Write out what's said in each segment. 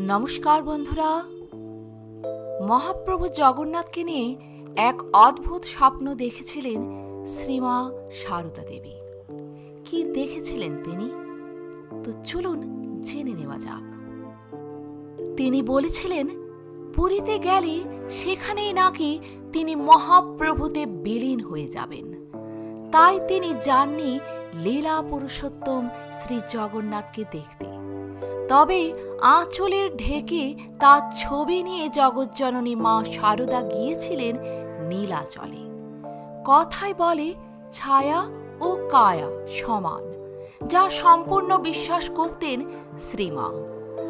নমস্কার বন্ধুরা। মহাপ্রভু জগন্নাথকে নিয়ে এক অদ্ভুত স্বপ্ন দেখেছিলেন শ্রীমা সারদা দেবী। কি দেখেছিলেন তিনি? তো চলুন জেনে নেওয়া যাক। তিনি বলেছিলেন, পুরীতে গেলে সেখানেই নাকি তিনি মহাপ্রভুতে বিলীন হয়ে যাবেন। তাই তিনি যাননি লীলা পুরুষোত্তম শ্রী জগন্নাথকে দেখতে। তবে আঁচলের ঢেকে তার ছবি নিয়ে জগজ্জননী মা শারদা গিয়েছিলেন নীলাচলে। কথায় বলে, ছায়া ও কায়া সমান, যা সম্পূর্ণ বিশ্বাস করতেন শ্রীমা।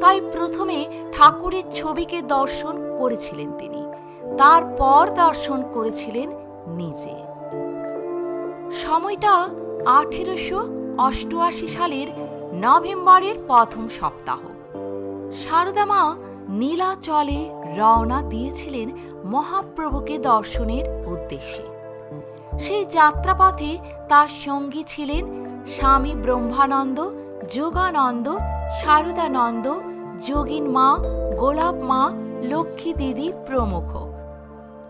তাই প্রথমে ঠাকুরের ছবিকে দর্শন করেছিলেন তিনি, তারপর দর্শন করেছিলেন নিজে। সময়টা আঠেরোশো অষ্টআশি সালের নভেম্বরের প্রথম সপ্তাহ। সারদা মা নীলাচলে রওনা দিয়েছিলেন মহাপ্রভুকে দর্শনের উদ্দেশ্যে। সেই যাত্রাপথে তার সঙ্গী ছিলেন স্বামী ব্রহ্মানন্দ, যোগানন্দ শারদানন্দ যোগিন মা, গোলাপ মা, লক্ষ্মী দিদি প্রমুখ।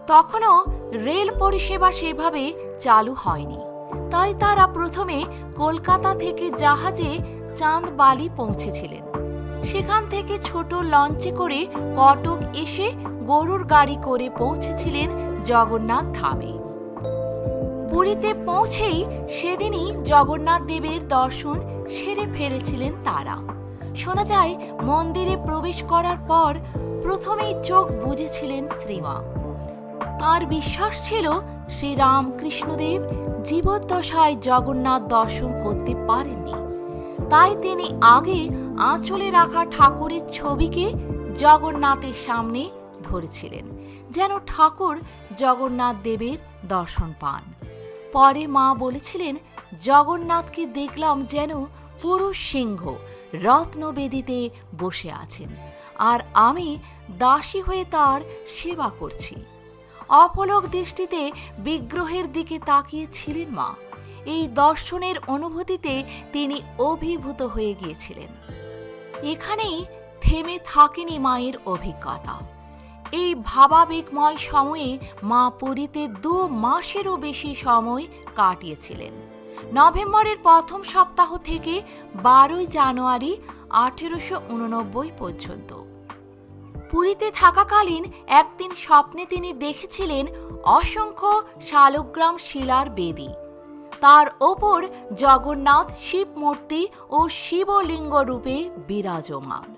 তখনও রেল পরিষেবা সেভাবে চালু হয়নি। তাই তারা প্রথমে কলকাতা থেকে জাহাজে চাঁদবালি পৌঁছেছিলেন। সেখান থেকে ছোট লঞ্চে করে কটক এসে গরুর গাড়ি করে পৌঁছেছিলেন জগন্নাথ ধামে। পুরীতে পৌঁছেই সেদিনই জগন্নাথ দেবের দর্শন সেরে ফেলেছিলেন তারা। শোনা যায়, মন্দিরে প্রবেশ করার পর প্রথমেই চোখ বুঝেছিলেন শ্রীমা। তার বিশ্বাস ছিল শ্রীরাম কৃষ্ণদেব জীবদ্দশায় জগন্নাথ দর্শন করতে পারেননি। তাই তিনি আগে আঁচলে রাখা ঠাকুরের ছবিকে জগন্নাথের সামনে ধরেছিলেন, যেন ঠাকুর জগন্নাথ দেবের দর্শন পান। পরে মা বলেছিলেন, জগন্নাথকে দেখলাম যেন পুরুষ সিংহ রত্নবেদিতে বসে আছেন, আর আমি দাসী হয়ে তার সেবা করছি। অপলক দৃষ্টিতে বিগ্রহের দিকে তাকিয়েছিলেন মা। এই দর্শনের অনুভূতিতে তিনি অভিভূত হয়ে গিয়েছিলেন। এখানেই থেমে থাকেনি মায়ের অভিজ্ঞতা। এই ভাবাবেগময় সময়ে মা পুরীতে দু মাসেরও বেশি সময় কাটিয়েছিলেন। নভেম্বরের প্রথম সপ্তাহ থেকে বারোই জানুয়ারি আঠেরোশো উননব্বই পর্যন্ত। পুরীতে থাকাকালীন একদিন স্বপ্নে তিনি দেখেছিলেন অসংখ্য শালগ্রাম শিলার বেদী। তার ওপর জগন্নাথ শিব মূর্তি ও শিবলিঙ্গ রূপে বিরাজমান।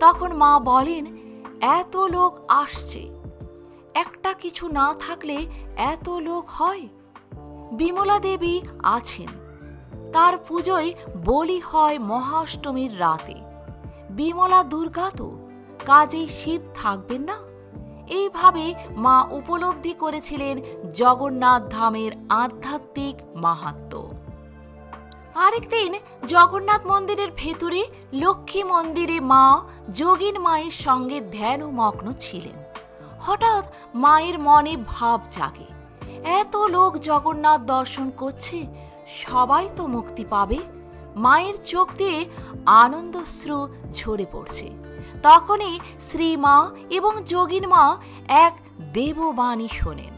তখন মা বলেন, এত লোক আসছে। একটা কিছু না থাকলে এত লোক হয়? বিমলা দেবী আছেন। তার পুজোয় বলি হয় মহাষ্টমীর রাতে। বিমলা দুর্গা তো, কাজেই শিব থাকবেন না? এইভাবে মা উপলব্ধি করেছিলেন জগন্নাথ ধামের আধ্যাত্মিক মাহাত্ম্য আরেকদিন জগন্নাথ মন্দিরের ভেতরে লক্ষ্মী মন্দিরে মা যোগিন মায়ের সঙ্গে ধ্যান ও মগ্ন ছিলেন। হঠাৎ মায়ের মনে ভাব জাগে, এত লোক জগন্নাথ দর্শন করছে, সবাই তো মুক্তি পাবে, মায়ের চোখ দিয়ে আনন্দশ্রু ঝরে পড়ছে। তখনই শ্রীমা এবং যোগিন মা এক দেববাণী শোনেন।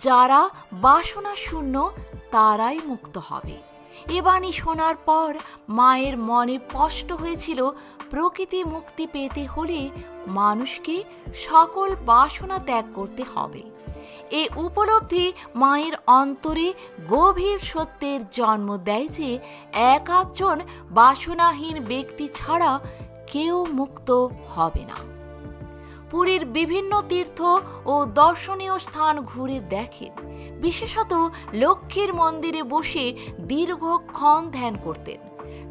যারা বাসনা শূন্য, তারাই মুক্ত হবে। এ বাণী শোনার পর মায়ের মনে স্পষ্ট হয়েছিল, প্রকৃতি মুক্তি পেতে হলে মানুষকে সকল বাসনা ত্যাগ করতে হবে। এ উপলব্ধি মায়ের অন্তরে গভীর সত্যের জন্ম দেয় যে, এক আধজন বাসনাহীন ব্যক্তি ছাড়া কেউ মুক্ত হবে না। পুরীর বিভিন্ন তীর্থ ও দর্শনীয় স্থান ঘুরে দেখেন। বিশেষত লক্ষ্মীর মন্দিরে বসে দীর্ঘক্ষণ ধ্যান করতেন।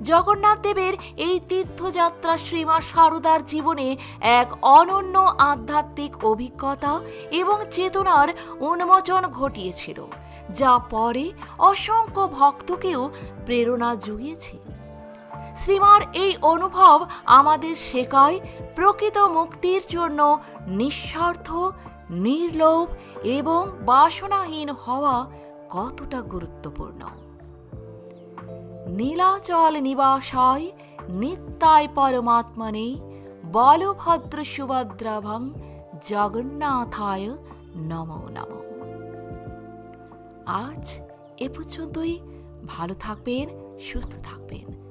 জগন্নাথ দেবের এই তীর্থযাত্রা শ্রীমা সারদার জীবনে এক অনন্য আধ্যাত্মিক অভিজ্ঞতা এবং চেতনার উন্মোচন ঘটিয়েছিল, যা পরে অসংখ্য ভক্তকেও প্রেরণা জুগিয়েছে। শ্রীমার এই অনুভব আমাদের শেখায় প্রকৃত মুক্তির জন্য নিঃস্বার্থ, নির্লোভ এবং বাসনাহীন হওয়া কতটা গুরুত্বপূর্ণ। নীলাচল নিবাসায় নিত্যায় পরমাত্মনে বলভদ্র সুভদ্রাভং জগন্নাথায় নমো নমঃ। আজ এ পর্যন্তই। ভালো থাকবেন, সুস্থ থাকবেন।